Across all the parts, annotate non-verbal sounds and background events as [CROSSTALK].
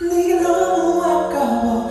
네가 너무 아까워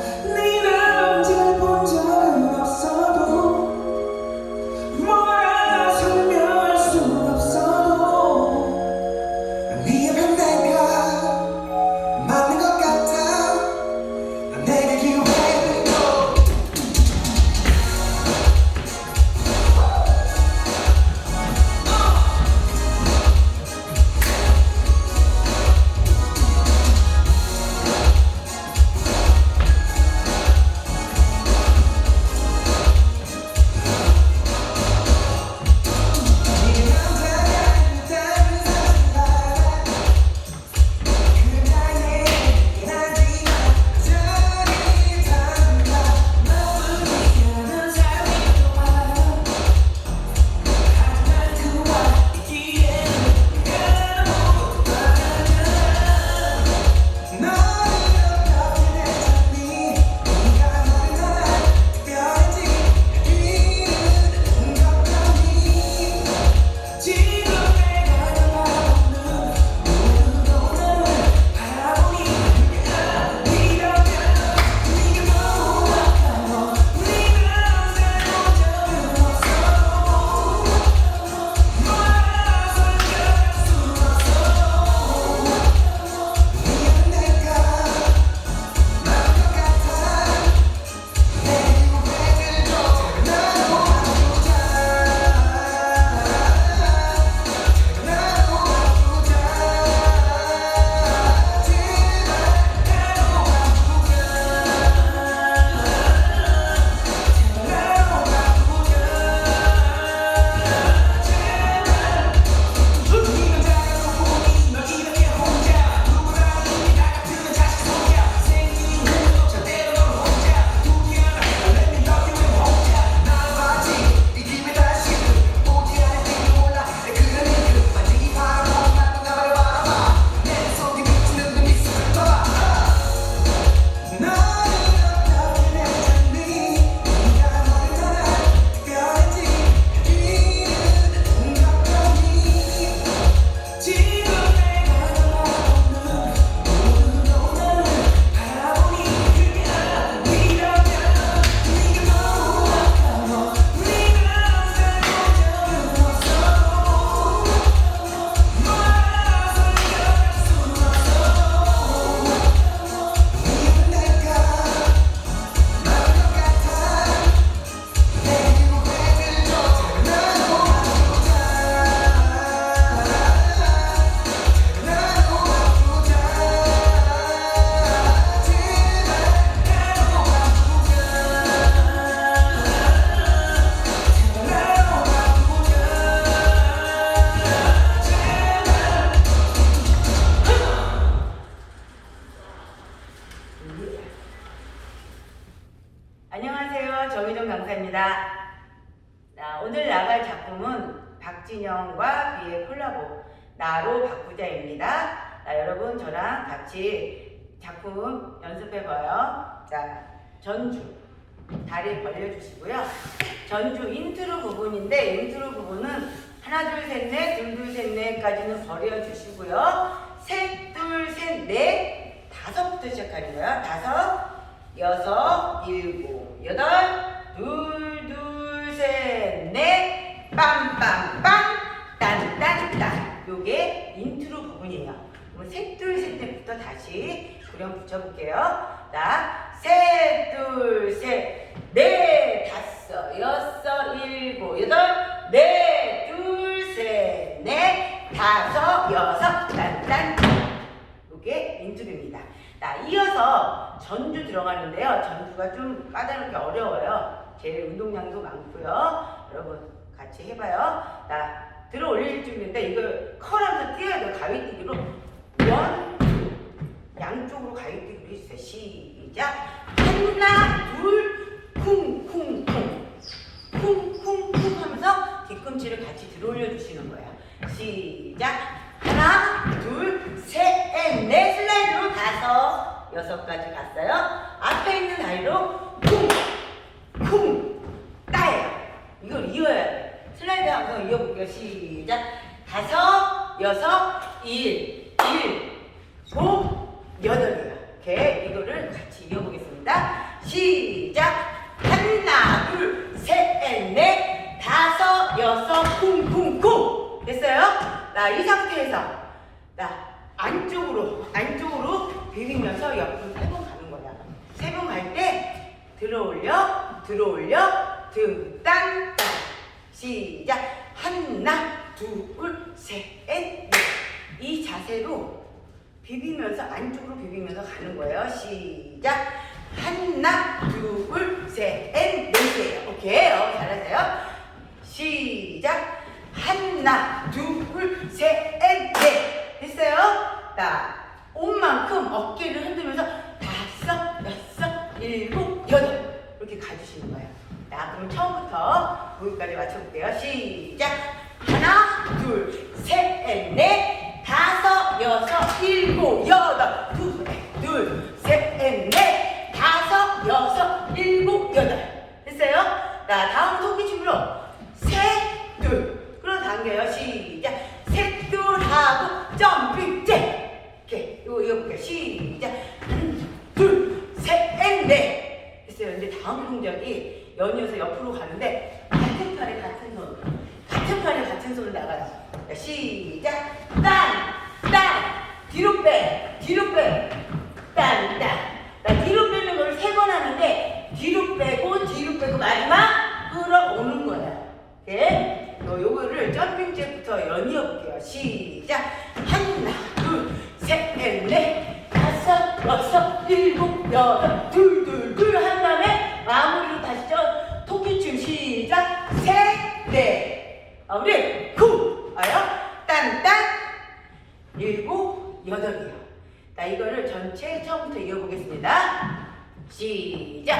자, 전주 다리 벌려주시고요. 전주 인트로 부분인데 인트로 부분은 하나 둘 셋 넷 둘 둘 셋 넷까지는 벌여주시고요. 셋 둘 셋 넷 다섯부터 시작하는 거예요. 다섯 여섯, 일곱, 여덟, 둘, 둘, 셋, 넷, 빰빰빰, 딴딴딴. 요게 인트로 부분이에요. 그럼 셋, 둘, 셋, 넷부터 다시 구령 붙여볼게요. 자, 셋, 둘, 셋, 넷, 다섯, 여섯, 일곱, 여덟, 넷, 둘, 셋, 넷, 다섯, 여섯, 딴딴. 요게 인트로입니다. 자, 이어서 전주 들어가는데요. 전주가 좀 까다롭게 어려워요. 제일 운동량도 많고요. 여러분 같이 해봐요. 자, 들어 올릴 준비인데 이거 컬하면서 뛰어야 돼요. 가위뛰기로 원, 투. 양쪽으로 가위뛰기로 해주세요. 시작. 하나, 둘, 쿵 쿵 쿵. 쿵 쿵 쿵 하면서 뒤꿈치를 같이 들어 올려 주시는 거예요. 시작. 하나, 둘, 셋, 넷 슬라이드로 다섯, 여섯 까지 갔어요. 앞에 있는 다리로 쿵, 쿵, 따요. 이걸 이어야 돼. 슬라이드 한번 이어볼게요. 시작. 다섯, 여섯, 일, 일, 오, 여덟 이렇게 이거를 같이 이겨보겠습니다. 시작! 하나, 둘, 셋, 넷, 다섯, 여섯, 쿵쿵쿵! 됐어요? 나 이 상태에서 나 안쪽으로, 안쪽으로 비비면서 옆으로 세 번 가는 거야. 세 번 갈 때 들어올려, 들어올려, 등, 땅, 땅. 시작! 하나, 둘, 셋, 넷. 이 자세로 비비면서 안쪽으로 비비면서 가는 거예요. 시작 하나 둘셋넷이에요. 오케이 어, 잘하세요. 시작 하나 둘셋넷 됐어요? 자 온만큼 어깨를 흔들면서 다섯 여섯 일곱 여덟 이렇게 가주시는 거예요. 자 그럼 처음부터 여기까지 맞춰볼게요. 시작 하나 둘셋넷 다섯 여섯 일곱 여덟 둘둘셋넷 다섯 여섯 일곱 여덟. 됐어요? 자 다음 토끼춤으로 셋 둘. 그럼 당겨요. 시작. 셋 둘 하고 점핑 잭 이렇게. 이거 이거 볼게요. 시작. 둘셋넷. 됐어요. 근데 다음 동작이 연이어서 옆으로 가는데 같은 팔에 같은 손. 같은 팔에 같은 손을 나가요 자, 시작. 딴 딴. 뒤로 빼 뒤로 빼 딴 딴. 나 뒤로 빼는 걸 세 번 하는데 뒤로 빼고 뒤로 빼고 마지막 끌어오는 거야. 오케이? 요, 요거를 점핑 잭부터 연이어 볼게요. 시작. 하나 둘 셋 넷 다섯 여섯 일곱 여덟. 둘 둘 둘 한 다음에 마무리로 다시 저 토끼춤 시작. 셋넷. 마무리 구 아요 딴딴 일곱 여덟이요 자 이거를 전체 처음부터 이어보겠습니다. 시작!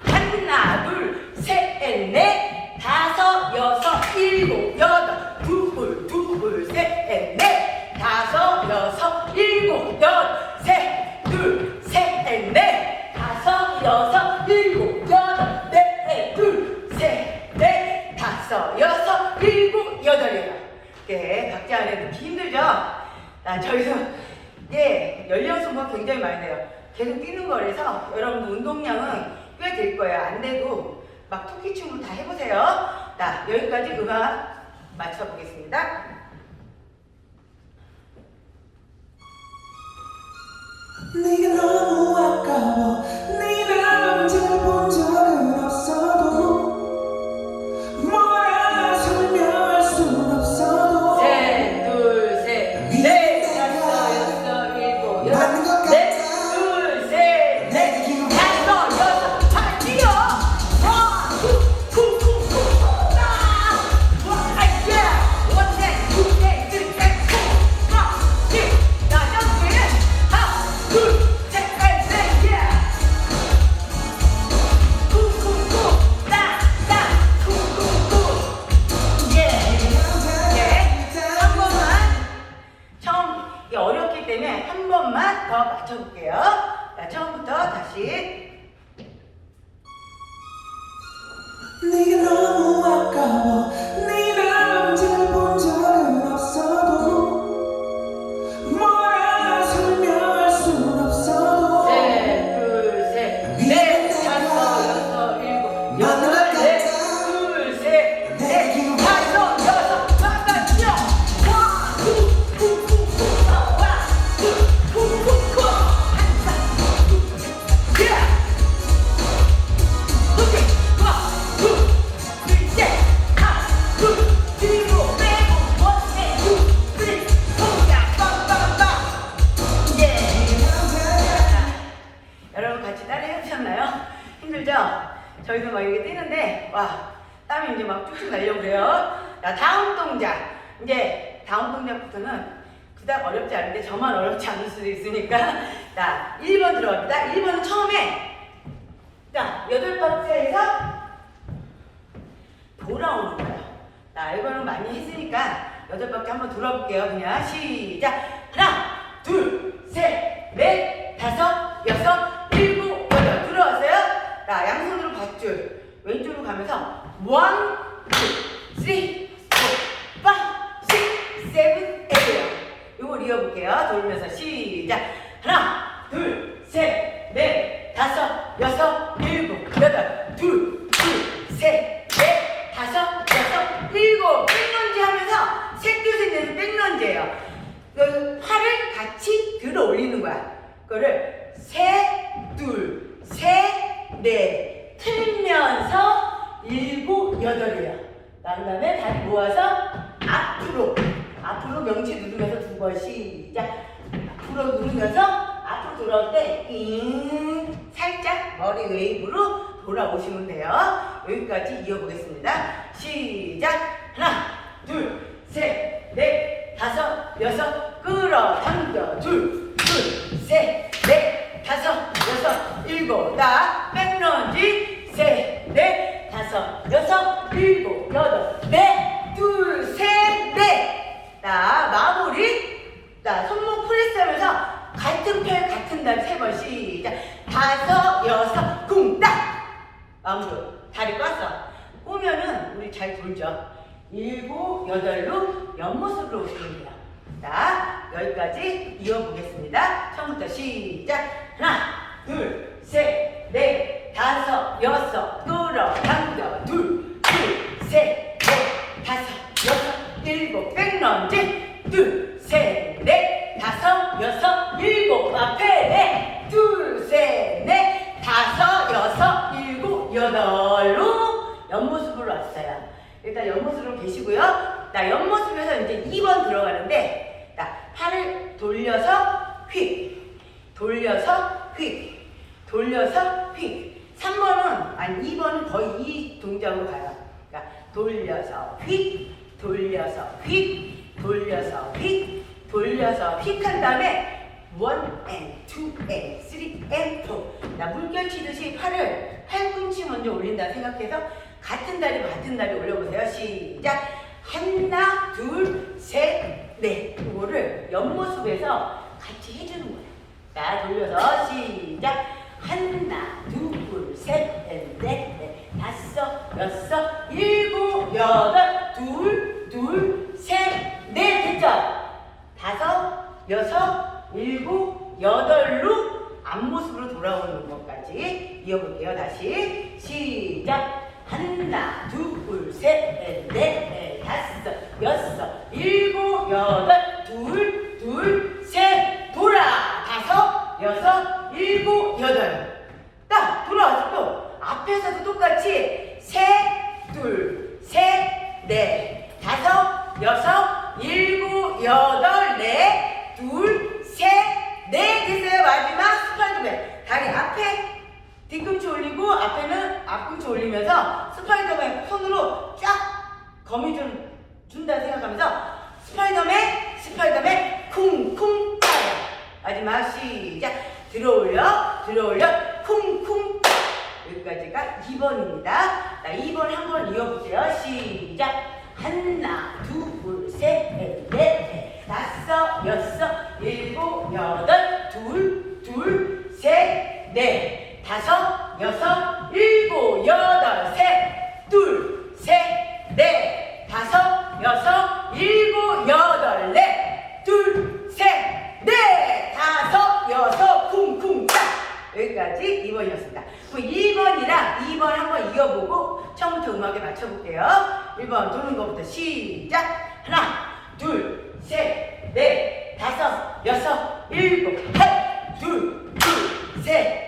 하나 둘 셋 넷 다섯 여섯 일곱 여덟. 둘 둘 셋 넷 다섯 여섯 일곱 여덟. 셋 둘 셋 넷 다섯 여섯 일곱 여덟. 넷 둘 셋 넷 다섯 여섯 일곱 여덟이에요 네 각자 안에 듣기 힘들죠? 아, 저희도 예 연령 소모가 굉장히 많이 돼요. 계속 뛰는 거라서 여러분 운동량은 꽤 될 거예요. 안 돼도 막 토끼춤으로 다 해보세요. 자 여기까지 음악 맞춰보겠습니다. 네가 너무 아까워 저희도 막 이렇게 뛰는데 와 땀이 이제 막 쭉쭉 나려고 그래요. 자 다음 동작 이제 다음 동작부터는 그닥 어렵지 않은데 저만 어렵지 않을 수도 있으니까 [LAUGHS] 자 1번 들어갑니다. 1번은 처음에 자 여덟 박자에서 돌아오는 거예요. 자 이거는 많이 했으니까 여덟 박자 한번 돌아볼게요. 그냥 시작 하나 둘셋넷 다섯 여섯 일곱 여덟 들어왔어요? 자 양손으로 밧 줄 왼쪽으로 가면서 원, 투, 쓰리, 포, 파, 식, 세븐, 에이트요. 요걸 이어볼게요. 돌면서 시작 하나 둘셋넷 다섯 여섯 일곱 여덟 둘둘셋넷 다섯 여섯 일곱 백런지 하면서 셋둘셋넷은 백런지예요. 그 팔을 같이 그거를 셋, 둘, 셋, 넷 틀면서 일곱, 여덟이에요. 그다음에 다리 모아서 앞으로 앞으로 명치 누르면서 두 번 시작. 앞으로 누르면서 앞으로 돌아올 때 잉, 살짝 머리 웨이브로 돌아오시면 돼요. 여기까지 이어보겠습니다. 시작. 하나, 둘, 셋, 넷, 다섯, 여섯, 끌어 당겨. 둘, 둘, 셋, 넷, 다섯, 여섯, 일곱. 나 백런지. 셋, 넷, 다섯, 여섯, 일곱, 여덟, 넷, 둘, 셋, 넷. 자, 마무리. 자, 손목 프레스 하면서 같은 팔, 같은 날 세 번 시작. 다섯, 여섯, 쿵딱. 마무리. 다리 꽉어. 꼬면은 우리 잘 돌죠. 일곱, 여덟로 옆모습으로 오시면 돼요. 자, 여기까지 이어보겠습니다. 처음부터 시작. 하나, 둘, 셋, 넷, 다섯, 여섯, 끌어, 당겨. 둘, 둘, 셋, 넷, 다섯, 여섯, 일곱, 백런지. 둘, 셋, 넷, 다섯, 여섯, 일곱, 앞에 넷. 둘, 셋, 넷, 다섯, 여섯, 일곱, 여덟로 옆모습으로 왔어요. 일단 옆모습으로 계시고요. 자, 옆모습에서 이제 2번 들어가는데, 자, 팔을 돌려서 휙, 돌려서 휙, 돌려서 휙. 3번은, 아니, 2번은 거의 이 동작으로 가요. 그러니까, 돌려서 휙, 돌려서 휙, 돌려서 휙, 돌려서 휙 한 다음에, 원 and two and three and four. 나 물결 치듯이 팔을 팔꿈치 먼저 올린다 생각해서 같은 다리 같은 다리 올려보세요. 시작. 하나, 둘, 셋, 넷. 이거를 옆모습에서 같이 해주는 거예요. 자, 돌려서 시작. 하나, 둘, 셋, 넷, 넷, 다섯, 여섯, 일곱, 여덟, 둘, 둘, 셋, 넷. 됐죠? 다섯, 여섯, 일곱, 여덟로 앞모습으로 돌아오는 것까지 이어볼게요. 다시 시작. 하나, 둘, 셋, 넷, 넷, 다섯, 여섯, 일곱, 여덟, 둘, 둘, 셋, 돌아. 다섯, 여섯, 일곱, 여덟. 딱 돌아와서 또 앞에서도 똑같이 셋, 둘, 셋, 넷, 다섯, 여섯, 일곱, 여덟, 넷, 둘, 셋, 넷 됐어요. 마지막 스파이더맨. 다리 앞에 뒤꿈치 올리고 앞에는 앞꿈치 올리면서 스파이더맨 손으로 쫙 거미줄 준다 생각하면서 스파이더맨, 스파이더맨, 쿵쿵 짜요. 마지막 시작. 들어올려, 들어올려, 쿵쿵 짜. 여기까지가 2번입니다. 자, 2번 한번 이어보세요. 시작. 하나, 둘, 셋, 넷, 넷, 다섯, 여섯, 일곱, 여덟, 둘, 둘, 셋, 넷, 다섯, 여섯, 일곱, 여덟, 셋, 둘, 셋, 넷, 다섯, 여섯, 일곱, 여덟, 넷, 둘, 셋, 넷, 다섯, 여섯, 쿵쿵 짜. 여기까지 2번이었습니다. 그럼 1번이랑 2번 한번 이어보고 처음부터 음악에 맞춰볼게요. 1번 도는 것부터 시작. 하나, 둘, 셋, 넷, 다섯, 여섯, 일곱, 팔, 둘, 둘, 셋,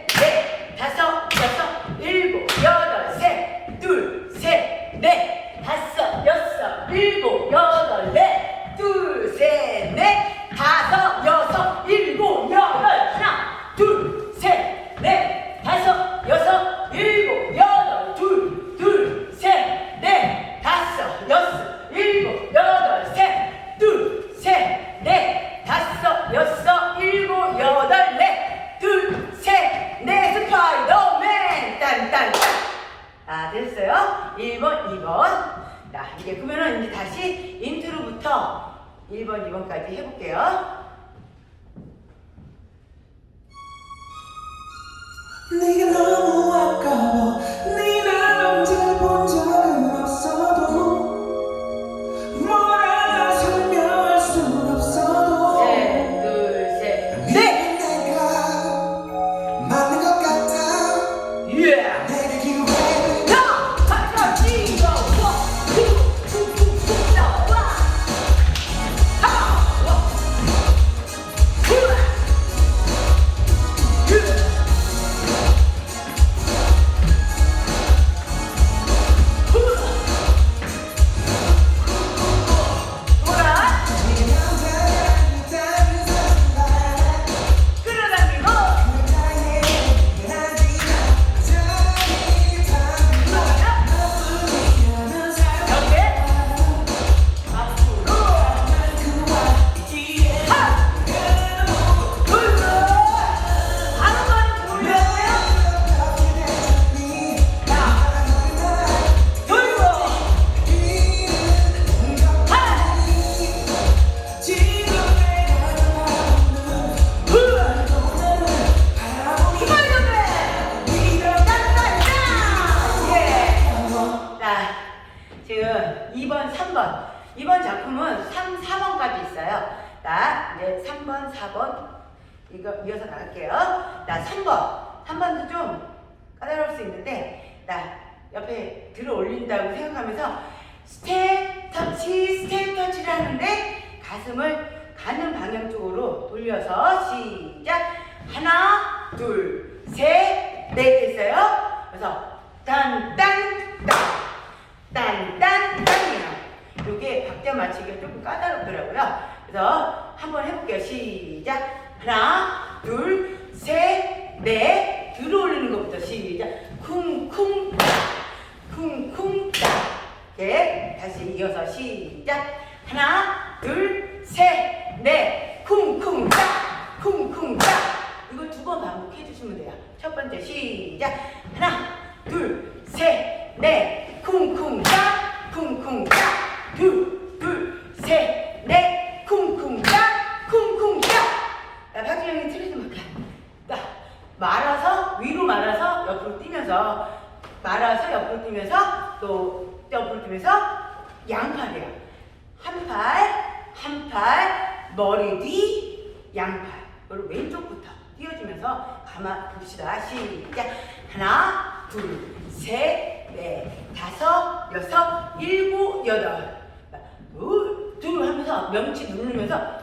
시작. 쿵쿵 따. 쿵쿵 따. 이렇게 다시 이어서 시작. 하나, 둘, 셋, 넷. 쿵쿵 따. 쿵쿵 따. 이거 두번 반복해 주시면 돼요. 첫 번째 시작. 하나, 둘, 셋, 넷. 쿵쿵 따. 쿵쿵 따. 둘, 둘, 셋, 넷. 쿵쿵 따. 쿵쿵 따. 나 박진영이 틀리지 말까. 나 말아서 위로 말아서 옆으로 뛰면서 말아서 옆으로 뛰면서 또 옆으로 뛰면서 양팔이야. 한 팔, 한 팔, 머리 뒤, 양팔. 그리고 왼쪽부터 띄워주면서 가만 봅시다. 시작. 하나, 둘, 셋, 넷, 다섯, 여섯, 일곱, 여덟. 둘, 둘 하면서 명치 누르면서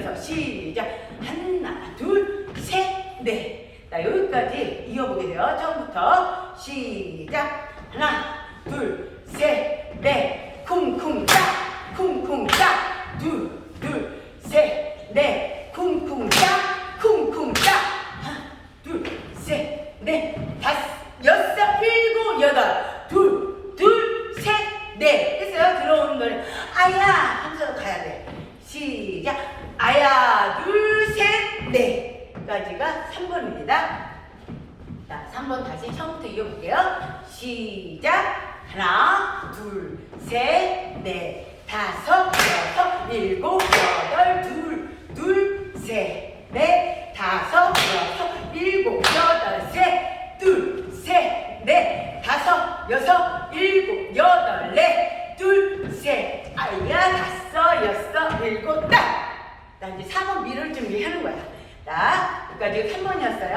느끼면서 시작. 하나 둘셋넷. 자 여기까지 이어보게 돼요. 처음부터 시작. 하나 둘셋넷. 쿵쿵 짜 둘둘셋넷 쿵쿵 짜 쿵쿵 짜 하나 둘셋넷 다섯 여섯 일곱 여덟 둘둘셋넷 했어요 들어오는 노래 아야 하면서 가야 돼 시작 아야 둘셋넷까지가 3번입니다 자 3번 다시 처음부터 이어볼게요 시작 하나 둘셋넷 다섯 여섯 일곱 여덟 둘둘셋넷 다섯 여섯 일곱 여덟 셋둘셋넷 다섯 여섯 일곱 여덟 아야 다섯 여섯 일곱 딱! 나 이제 4번 미를 준비하는 거야. 자, 여기까지 3번이었어요.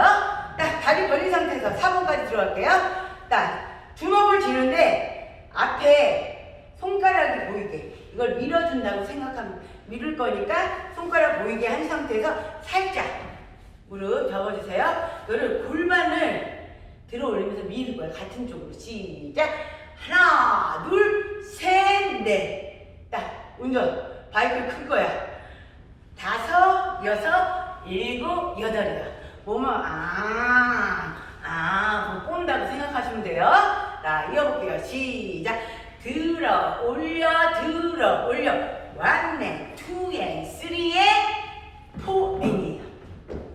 딱 다리 벌린 상태에서 4번까지 들어갈게요. 딱 주먹을 쥐는데 앞에 손가락이 보이게 이걸 밀어준다고 생각하면 밀을 거니까 손가락 보이게 한 상태에서 살짝 무릎 접어주세요. 이거를 골반을 들어 올리면서 미는 거야. 같은 쪽으로 시작. 하나, 둘, 셋, 넷. 딱 운전. 바이크 큰 거야. 다섯, 여섯, 일곱, 여덟이야. 몸은 아, 아, 뭐 꼰다고 생각하시면 돼요. 자, 이어볼게요. 시작. 들어, 올려, 들어, 올려. 원앤, 투앤, 쓰리앤, 포앤이에요.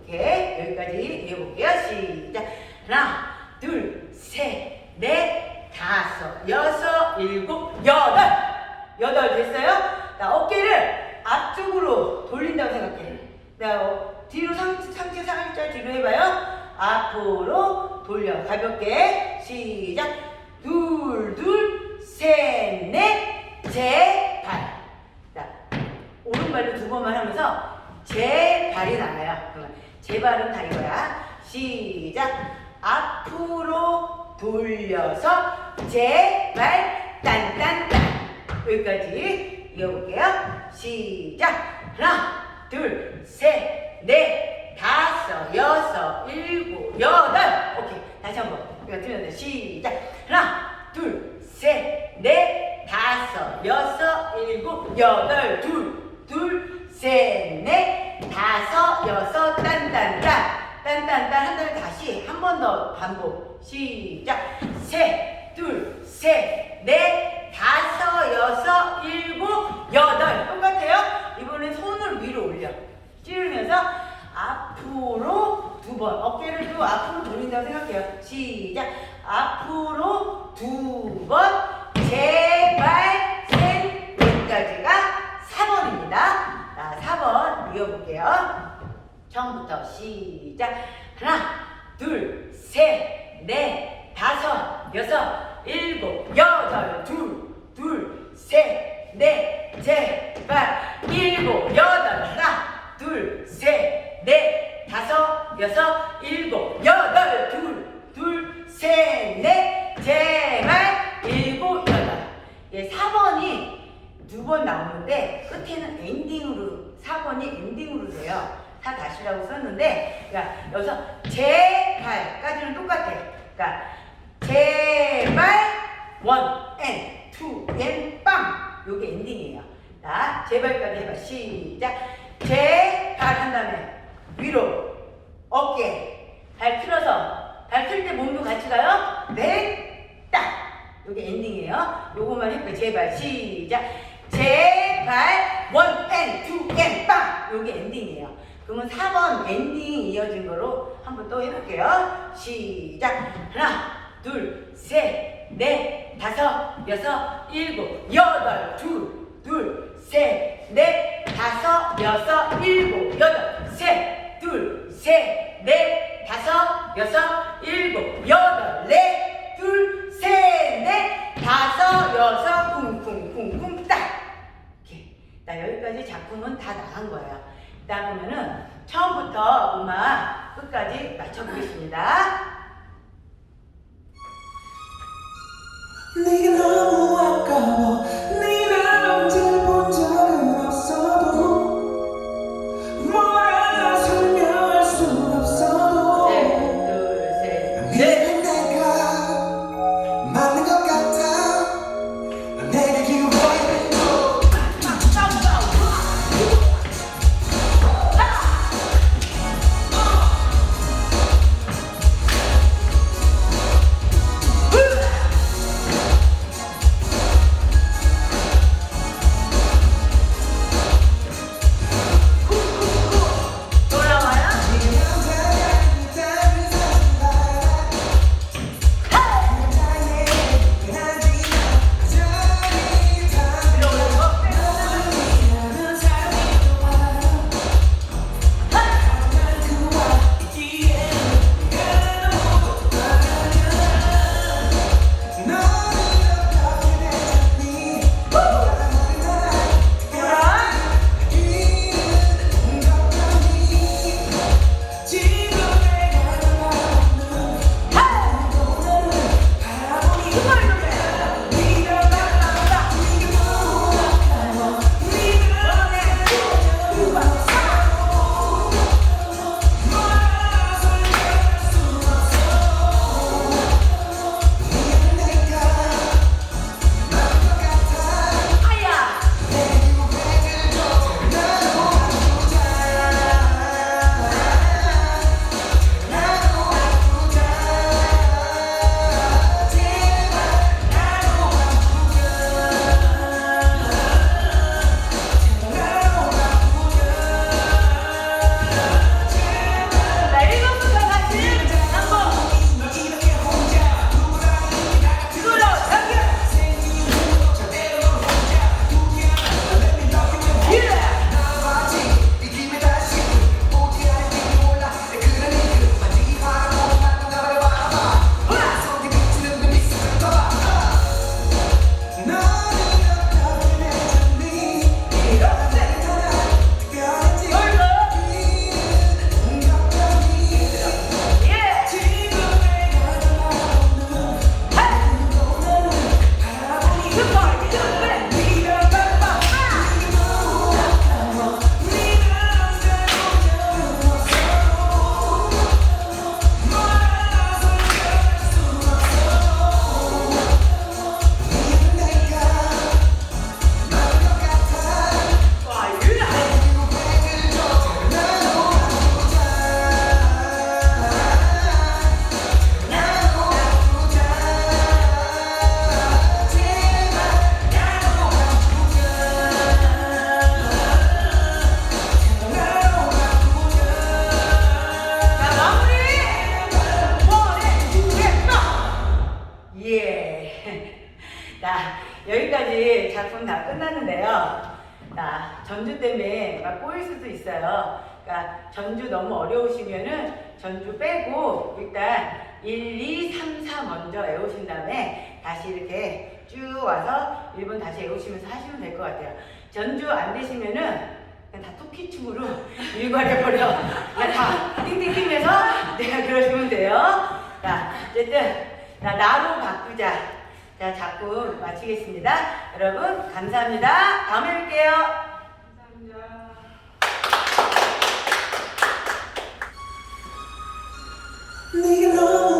이렇게 여기까지 이어볼게요. 시작. 하나, 둘, 셋, 넷, 다섯, 여섯, 일곱, 여덟. 여덟 됐어요? 자, 어깨를 앞쪽으로 돌린다고 생각해. 자, 어, 뒤로 상, 상체 살짝 뒤로 해봐요. 앞으로 돌려. 가볍게. 시작. 둘, 둘, 셋, 넷, 제발. 자, 오른발로 두 번만 하면서 제 발이 나가요. 제 발은 다 이거야. 시작. 앞으로 돌려서 제발 딴딴딴 여기까지 이어볼게요. 시작. 하나, 둘, 셋, 넷, 다섯, 여섯, 일곱, 여덟. 오케이. 다시 한 번. 이거 들렸네. 시작. 하나, 둘, 셋, 넷, 다섯, 여섯, 일곱, 여덟, 둘, 둘, 셋, 넷, 다섯, 여섯, 딴딴딴. 딴딴딴 한 다음에 다시 한 번 더 반복. 시작. 셋, 둘, 셋, 넷, 다섯, 여섯, 일곱, 여덟. 똑같아요? 이번엔 손을 위로 올려. 찌르면서 앞으로 두 번. 어깨를 또 앞으로 돌린다고 생각해요. 시작. 앞으로 두 번. 제발 셋, 넷까지가 4번입니다. 자, 4번 이어볼게요. 처음부터 시작. 하나, 둘, 셋, 넷, 다섯, 여섯, 일곱, 여덟, 둘, 둘, 셋, 넷, 제발. 일곱, 여덟, 하나, 둘, 셋, 넷, 다섯, 여섯, 일곱, 여덟, 둘, 둘, 셋, 넷, 제발. 일곱, 여덟. 예, 4번이 두 번 나오는데 끝에는 엔딩으로 4번이 엔딩으로 돼요. 사 다시라고 썼는데 그러니까 여기서 제발까지는 똑같아. 그러니까 제발 원, 앤, 투, 앤, 빵 요게 엔딩이에요. 자 제발까지 해봐. 시작. 제 발 한 다음에 위로 어깨 발 틀어서 발 틀 때 몸도 같이 가요. 네, 딱. 요게 엔딩이에요. 요것만 해볼게요. 제발 시작. 제 발 원 앤 투 앤 빵. 요게 엔딩이에요. 그러면 4번 엔딩 이어진 거로 한번 또 해볼게요. 시작. 하나, 둘, 셋, 넷, 다섯, 여섯, 일곱, 여덟, 둘, 둘, 셋, 넷, 다섯, 여섯, 일곱, 여덟, 셋, 둘, 셋, 넷, 다섯, 여섯, 일곱, 여덟, 넷, 둘, 셋, 넷, 다섯, 여섯, 쿵쿵쿵쿵 딱. 이렇게. 나 여기까지 작품은 다 나간 거예요. 자 그러면은 처음부터 음악 끝까지 맞춰보겠습니다. 네가 너무 아까워 들어가서 1번 다시 외우시면서 하시면 될 것 같아요. 전주 안 되시면은 그냥 다 토끼춤으로 [LAUGHS] 일괄해버려. 그냥 다 띵띵띵해서 내가 그러시면 돼요. 자, 어쨌든 자, 나로 바꾸자. 자, 자꾸 마치겠습니다. 여러분 감사합니다. 다음에 뵐게요. 감사합니다. 네가